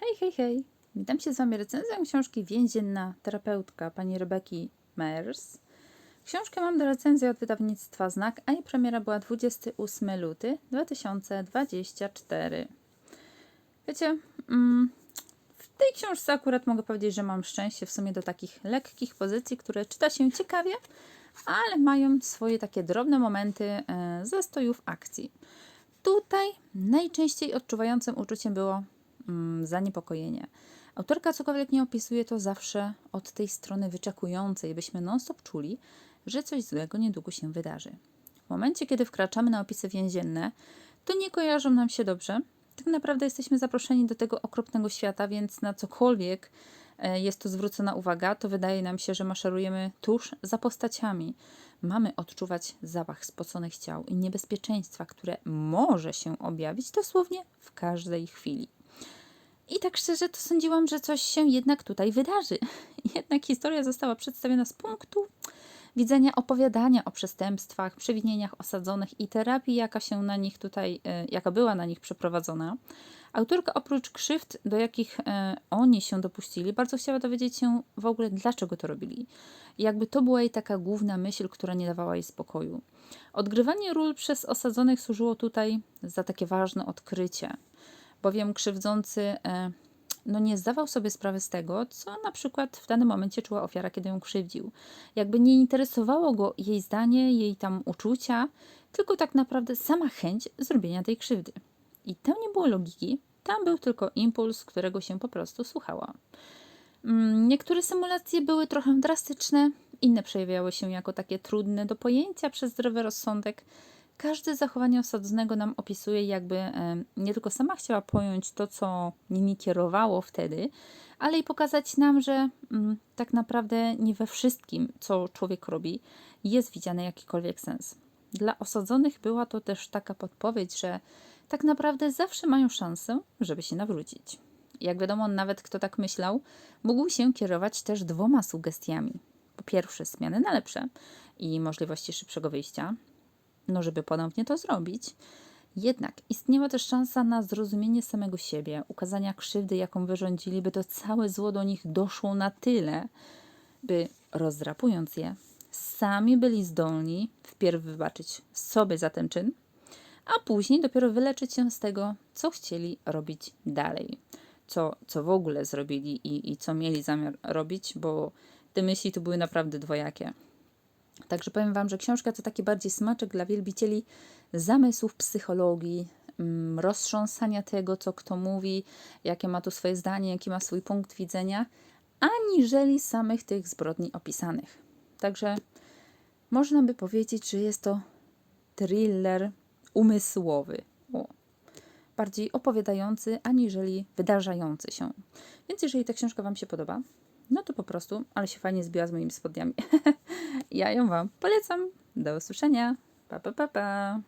Hej, hej, hej! Witam się z Wami recenzją książki Więzienna terapeutka pani Rebeki Mers. Książkę mam do recenzji od wydawnictwa Znak, a jej premiera była 28 luty 2024. Wiecie, mm, w tej książce akurat mogę powiedzieć, że mam szczęście w sumie do takich lekkich pozycji, które czyta się ciekawie, ale mają swoje takie drobne momenty e, zastojów akcji. Tutaj najczęściej odczuwającym uczuciem było zaniepokojenie. Autorka cokolwiek nie opisuje, to zawsze od tej strony wyczekującej, byśmy non-stop czuli, że coś złego niedługo się wydarzy. W momencie, kiedy wkraczamy na opisy więzienne, to nie kojarzą nam się dobrze. Tak naprawdę jesteśmy zaproszeni do tego okropnego świata, więc na cokolwiek e, jest tu zwrócona uwaga, to wydaje nam się, że maszerujemy tuż za postaciami. Mamy odczuwać zapach spoconych ciał i niebezpieczeństwa, które może się objawić dosłownie w każdej chwili. I tak szczerze to sądziłam, że coś się jednak tutaj wydarzy. Jednak historia została przedstawiona z punktu widzenia opowiadania o przestępstwach, przewinieniach osadzonych i terapii, jaka się na nich tutaj, e, jaka była na nich przeprowadzona. Autorka oprócz krzywd, do jakich e, oni się dopuścili, bardzo chciała dowiedzieć się w ogóle, dlaczego to robili. Jakby to była jej taka główna myśl, która nie dawała jej spokoju. Odgrywanie ról przez osadzonych służyło tutaj za takie ważne odkrycie, bowiem krzywdzący e, no nie zdawał sobie sprawy z tego, co na przykład w danym momencie czuła ofiara, kiedy ją krzywdził. Jakby nie interesowało go jej zdanie, jej tam uczucia, tylko tak naprawdę sama chęć zrobienia tej krzywdy. I tam nie było logiki, tam był tylko impuls, którego się po prostu słuchała. Mm, Niektóre symulacje były trochę drastyczne, inne przejawiały się jako takie trudne do pojęcia przez zdrowy rozsądek. Każde zachowanie osadzonego nam opisuje, jakby nie tylko sama chciała pojąć to, co nimi kierowało wtedy, ale i pokazać nam, że mm, tak naprawdę nie we wszystkim, co człowiek robi, jest widziany jakikolwiek sens. Dla osadzonych była to też taka podpowiedź, że tak naprawdę zawsze mają szansę, żeby się nawrócić. Jak wiadomo, nawet kto tak myślał, mógł się kierować też dwoma sugestiami. Po pierwsze, zmiany na lepsze i możliwości szybszego wyjścia, no żeby ponownie to zrobić. Jednak istniała też szansa na zrozumienie samego siebie, ukazania krzywdy, jaką wyrządzili, by to całe zło do nich doszło na tyle, by rozdrapując je, sami byli zdolni wpierw wybaczyć sobie za ten czyn, a później dopiero wyleczyć się z tego, co chcieli robić dalej. Co, co w ogóle zrobili i, i co mieli zamiar robić, bo te myśli tu były naprawdę dwojakie. Także powiem Wam, że książka to taki bardziej smaczek dla wielbicieli zamysłów psychologii, mm, roztrząsania tego, co kto mówi, jakie ma tu swoje zdanie, jaki ma swój punkt widzenia, aniżeli samych tych zbrodni opisanych. Także można by powiedzieć, że jest to thriller umysłowy. O. Bardziej opowiadający, aniżeli wydarzający się. Więc jeżeli ta książka Wam się podoba, no to po prostu, ale się fajnie zbiła z moimi spodniami. ja ją Wam polecam. Do usłyszenia. Pa, pa, pa, pa.